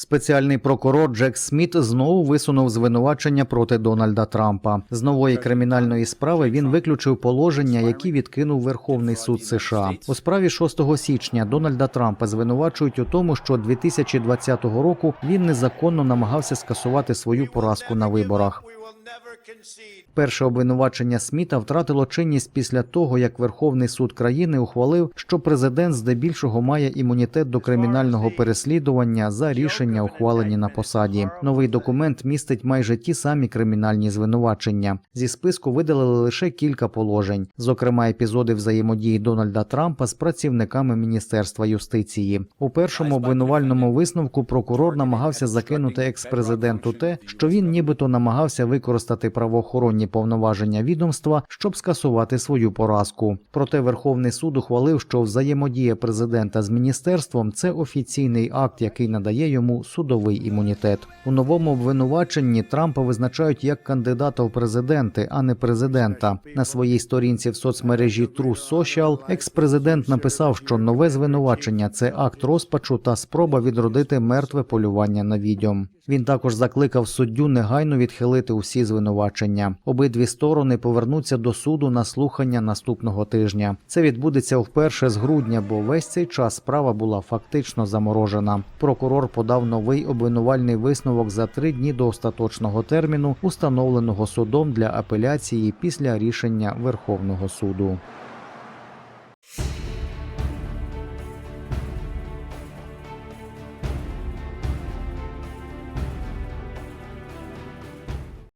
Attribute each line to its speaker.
Speaker 1: Спеціальний прокурор Джек Сміт знову висунув звинувачення проти Дональда Трампа. З нової кримінальної справи він виключив положення, які відкинув Верховний суд США. У справі 6 січня Дональда Трампа звинувачують у тому, що 2020 року він незаконно намагався скасувати свою поразку на виборах. Перше обвинувачення Сміта втратило чинність після того, як Верховний суд країни ухвалив, що президент здебільшого має імунітет до кримінального переслідування за рішення, ухвалені на посаді. Новий документ містить майже ті самі кримінальні звинувачення. Зі списку видалили лише кілька положень, зокрема епізоди взаємодії Дональда Трампа з працівниками Міністерства юстиції. У першому обвинувальному висновку прокурор намагався закинути екс-президенту те, що він нібито намагався використати правоохоронні повноваження відомства, щоб скасувати свою поразку. Проте Верховний суд ухвалив, що взаємодія президента з міністерством це офіційний акт, який надає йому судовий імунітет. У новому обвинуваченні Трампа визначають як кандидата у президенти, а не президента. На своїй сторінці в соцмережі True Social екс-президент написав, що нове звинувачення це акт розпачу та спроба відродити мертве полювання на відьом. Він також закликав суддю негайно відхилити усі звинувачення. Обидві сторони повернуться до суду на слухання наступного тижня. Це відбудеться вперше з грудня, бо весь цей час справа була фактично заморожена. Прокурор подав новий обвинувальний висновок за три дні до остаточного терміну, установленого судом для апеляції після рішення Верховного суду.